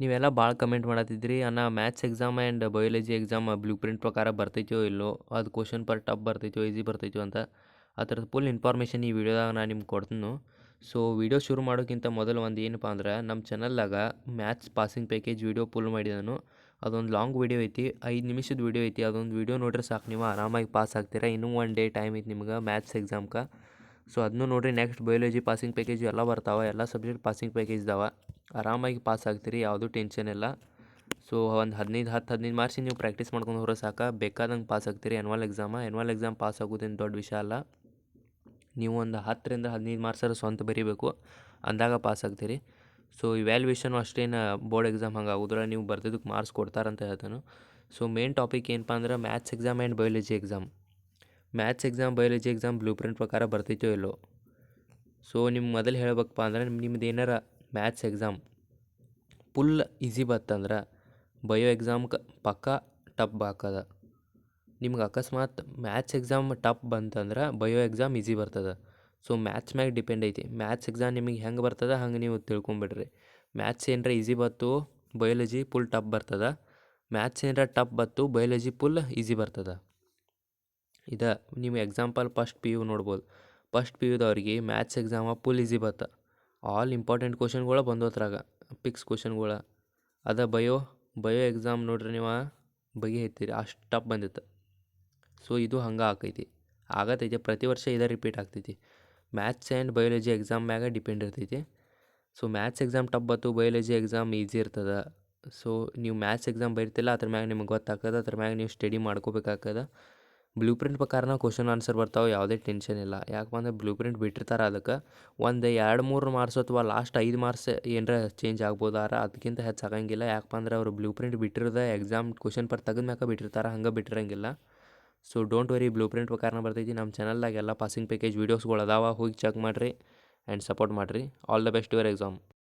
ನೀವೆಲ್ಲ ಭಾಳ ಕಮೆಂಟ್ ಮಾಡತ್ತಿದ್ರಿ ಅನ್ನ maths exam and biology exam blue print ಪ್ರಕಾರ ಬರ್ತೈತೋ ಇಲ್ಲೋ, ಅದು ಕ್ವಶನ್ ಪರ್ ಟಪ್ ಬರ್ತೈತೋ ಈಸಿ ಬರ್ತೈತೋ ಅಂತ ಆ ಥರದ ಫುಲ್ ಇನ್ಫಾರ್ಮೇಷನ್ ಈ ವಿಡಿಯೋದಾಗ ನಾನು ನಿಮ್ಗೆ ಕೊಡ್ತೀನಿ. ಸೊ ವಿಡಿಯೋ ಶುರು ಮಾಡೋಕ್ಕಿಂತ ಮೊದಲು ಒಂದು ಏನಪ್ಪ ಅಂದ್ರೆ ನಮ್ಮ ಚಾನಲ್ದಾಗ ಮ್ಯಾಥ್ಸ್ ಪಾಸಿಂಗ್ ಪ್ಯಾಕೇಜ್ ವಿಡಿಯೋ ಪುಲ್ ಮಾಡಿದನು ಅದೊಂದು ಲಾಂಗ್ ವಿಡಿಯೋ ಐತಿ, ಐದು ನಿಮಿಷದ ವಿಡಿಯೋ ಐತಿ. ಅದೊಂದು ವಿಡಿಯೋ ನೋಡ್ರೆ ಸಾಕು ನೀವು ಆರಾಮಾಗಿ ಪಾಸ್ ಆಗ್ತೀರಾ. ಇನ್ನೂ ಒನ್ ಡೇ ಟೈಮ್ ಐತಿ ನಿಮ್ಗೆ ಮ್ಯಾಥ್ಸ್ ಎಕ್ಸಾಮ್ಗೆ ಸೊ ಅದನ್ನು ನೋಡಿರಿ ನೆಕ್ಸ್ಟ್ ಬಯೋಲಜಿ ಪಾಸಿಂಗ್ ಪ್ಯಾಕೇಜ್ ಎಲ್ಲ ಬರ್ತಾವೆ, ಎಲ್ಲ ಸಬ್ಜೆಕ್ಟ್ ಪಾಸಿಂಗ್ ಪ್ಯಾಕೇಜ್ ಇದಾವೆ ಆರಾಮಾಗಿ ಪಾಸ್ ಆಗ್ತೀರಿ, ಯಾವುದೂ ಟೆನ್ಷನ್ ಇಲ್ಲ. ಸೊ ಒಂದು ಹದಿನೈದು, ಹತ್ತು ಹದಿನೈದು ಮಾರ್ಕ್ಸಿಗೆ ನೀವು ಪ್ರಾಕ್ಟೀಸ್ ಮಾಡ್ಕೊಂಡು ಹೋದ್ರೆ ಸಾಕು. ಬೇಕಾದಂಗೆ pass ಆಗ್ತೀರಿ annual exam annual exam pass ಆಗೋದೇನು ದೊಡ್ಡ ವಿಷಯ ಅಲ್ಲ. ನೀವು ಒಂದು ಹತ್ತರಿಂದ ಹದಿನೈದು ಮಾರ್ಕ್ಸರ ಸ್ವಂತ ಬರೀಬೇಕು. ಅಂದಾಗ ಪಾಸ್ ಆಗ್ತೀರಿ. ಸೊ ಇವ್ಯಾಲ್ಯೂಯೇಷನು ಅಷ್ಟೇನು ಬೋರ್ಡ್ ಎಕ್ಸಾಮ್ ಹಂಗೆ ಆಗೋದ್ರೆ ನೀವು ಬರ್ದಿದ್ದಕ್ಕೆ ಮಾರ್ಕ್ಸ್ ಕೊಡ್ತಾರಂತ ಹೇಳ್ತಾನು. ಸೊ ಮೇನ್ ಟಾಪಿಕ್ ಏನಪ್ಪ ಅಂದ್ರೆ maths exam and biology exam maths exam biology exam blue print ಪ್ರಕಾರ ಬರ್ತೈತೋ ಇಲ್ಲೋ? ಸೊ ನಿಮ್ಗೆ ಮೊದಲು ಹೇಳ್ಬೇಕಪ್ಪ ಅಂದ್ರೆ ನಿಮ್ದು ಏನಾರ ಮ್ಯಾಥ್ಸ್ ಎಕ್ಸಾಮ್ ಫುಲ್ ಈಸಿ ಬತ್ತಂದ್ರೆ ಬಯೋ ಎಕ್ಸಾಮ್ಗೆ ಪಕ್ಕ ಟಪ್ ಹಾಕದ ನಿಮ್ಗೆ ಅಕಸ್ಮಾತ್ ಮ್ಯಾಥ್ಸ್ ಎಕ್ಸಾಮ್ ಟಪ್ ಬಂತಂದ್ರೆ ಬಯೋ ಎಕ್ಸಾಮ್ ಈಸಿ ಬರ್ತದೆ. ಸೊ ಮ್ಯಾಥ್ಸ್ ಮ್ಯಾಗ ಡಿಪೆಂಡ್ ಐತಿ. ಮ್ಯಾಥ್ಸ್ ಎಕ್ಸಾಮ್ ನಿಮಗೆ ಹೆಂಗೆ ಬರ್ತದೆ ಹಂಗೆ ನೀವು ತಿಳ್ಕೊಂಬಿಡ್ರಿ. ಮ್ಯಾಥ್ಸ್ ಏನರ ಈಸಿ ಬತ್ತು, ಬಯೋಲಜಿ ಫುಲ್ ಟಪ್ ಬರ್ತದೆ. ಮ್ಯಾಥ್ಸ್ ಏನರ ಟಪ್ ಬತ್ತು, ಬಯೋಲಜಿ ಫುಲ್ ಈಸಿ ಬರ್ತದೆ. ಇದು ನೀವು ಎಕ್ಸಾಂಪಲ್ ಫಸ್ಟ್ ಪಿ ಯು ನೋಡ್ಬೋದು. ಫಸ್ಟ್ ಪಿ ಯುದವ್ರಿಗೆ ಮ್ಯಾಥ್ಸ್ ಎಕ್ಸಾಮ ಫುಲ್ ಈಸಿ ಬತ್ತ. ಆಲ್ ಇಂಪಾರ್ಟೆಂಟ್ ಕ್ವಶನ್ಗಳು ಬಂದೋತ್ರಾಗ. ಪಿಕ್ಸ್ ಕ್ವಶನ್ಗಳು ಅದ ಬಯೋ ಬಯೋ ಎಕ್ಸಾಮ್ ನೋಡ್ರಿ ನೀವು ಬಗೆಹತ್ತೀರಿ ಅಷ್ಟು ಟಪ್ ಬಂದಿತ್ತು. ಸೊ ಇದು ಹಂಗೆ ಆಕೈತಿ. ಆಗತೈತಿ. ಪ್ರತಿ ವರ್ಷ ಇದೇ ರಿಪೀಟ್ ಆಗ್ತೈತಿ. ಮ್ಯಾಥ್ಸ್ ಆ್ಯಂಡ್ ಬಯಾಲಜಿ ಎಕ್ಸಾಮ್ ಮ್ಯಾಗ ಡಿಪೆಂಡ್ ಇರ್ತೈತಿ. ಸೊ ಮ್ಯಾಥ್ಸ್ ಎಕ್ಸಾಮ್ ಟಪ್ ಬತ್ತು ಬಯಾಲಜಿ ಎಕ್ಸಾಮ್ ಈಸಿ ಇರ್ತದೆ. ಸೊ ನೀವು ಮ್ಯಾಥ್ಸ್ ಎಕ್ಸಾಮ್ ಬರಿತಿಲ್ಲ, ಅದ್ರ ಮ್ಯಾಗ ನಿಮ್ಗೆ ಗೊತ್ತಾಗ್ತದೆ ಅದ್ರ ಮ್ಯಾಗ ನೀವು ಸ್ಟಡಿ ಮಾಡ್ಕೋಬೇಕಾಗ್ತದೆ ಬ್ಲೂ ಪ್ರಿಂಟ್ ಪ್ರಕಾರನ ಕ್ವಶನ್ ಆನ್ಸರ್ ಬರ್ತಾವೆ, ಯಾವುದೇ ಟೆನ್ಷನ್ ಇಲ್ಲ. ಯಾಕಪ್ಪ ಅಂದ್ರೆ ಬ್ಲೂ ಪ್ರಿಂಟ್ ಬಿಟ್ಟಿರ್ತಾರೆ ಅದಕ್ಕೆ. ಒಂದು ಎರಡು ಮೂರು ಮಾರ್ಕ್ಸ್ ಅಥವಾ ಲಾಸ್ಟ್ ಐದು ಮಾರ್ಕ್ಸ್ ಏನಾರ ಚೇಂಜ್ ಆಗ್ಬೋದಾರ ಅದಕ್ಕಿಂತ ಹೆಚ್ಚು ಆಗಂಗಿಲ್ಲ. ಯಾಕಪ್ಪ ಅಂದ್ರೆ ಅವರು ಬ್ಲೂ ಪ್ರಿಂಟ್ ಬಿಟ್ಟಿರೋದ ಎಕ್ಸಾಮ್ ಕ್ವಶನ್ ಪರ್ ತೆಗೆದ ಮ್ಯಾಕ ಬಿಟ್ಟಿರ್ತಾರೆ, ಹಂಗೆ ಬಿಟ್ಟಿರಂಗಿಲ್ಲ. So don't worry blue print ಪ್ರಕಾರನ ಬರ್ತೈತಿ. ನಮ್ಮ ಚಾನಲ್ದಾಗ ಎಲ್ಲ ಪಾಸಿಂಗ್ ಪ್ಯಾಕೇಜ್ ವೀಡಿಯೋಸ್ಗಳು ಅದಾವ. ಹೋಗಿ ಚೆಕ್ ಮಾಡಿರಿ ಆ್ಯಂಡ್ ಸಪೋರ್ಟ್ ಮಾಡಿರಿ. All the best your exam